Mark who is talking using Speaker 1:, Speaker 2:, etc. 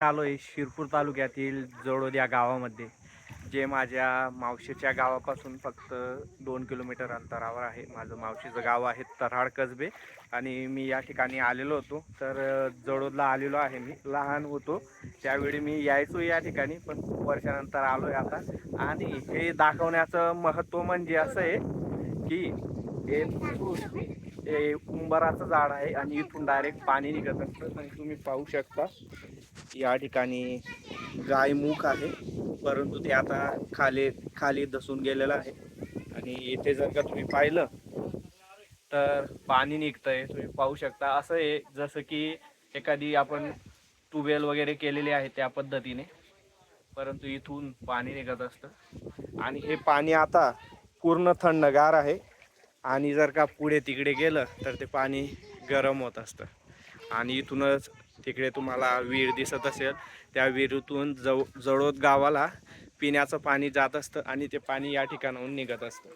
Speaker 1: आलो आहे. शिरपूर तालुक्यातील जळोद या गावामध्ये जे माझ्या मावशीच्या गावापासून फक्त दोन किलोमीटर अंतरावर आहे. माझं मावशीचं गाव आहे तराड कसबे आणि मी या ठिकाणी आलेलो होतो. तर अ, जळोदला आलेलो आहे मी. लहान होतो. त्यावेळी मी यायचो या ठिकाणी पण खूप वर्षानंतर आलो आहे आता. आणि हे दाखवण्याचं महत्त्व म्हणजे असं आहे की हे हे उंबराचं झाड आहे आणि इथून डायरेक्ट पाणी निघत असतं. आणि तुम्ही पाहू शकता या ठिकाणी गायमुख आहे. परंतु ते आता खाली खाली धसून गेलेलं आहे. आणि इथे जर का तुम्ही पाहिलं तर पाणी निघतंय. तुम्ही पाहू शकता. असं आहे जसं की एखादी आपण ट्यूबवेल वगैरे केलेली आहे त्या पद्धतीने. परंतु इथून पाणी निघत असतं. आणि हे पाणी आता पूर्ण थंडगार आहे. आणि जर का पुढे तिकडे गेलं तर ते पाणी गरम होत असतं. आणि इथूनच तिकडे तुम्हाला विहीर दिसत असेल. त्या विहिरीतून जव जळोद गावाला पिण्याचं पाणी जात असतं आणि ते पाणी या ठिकाणाहून निघत असतं.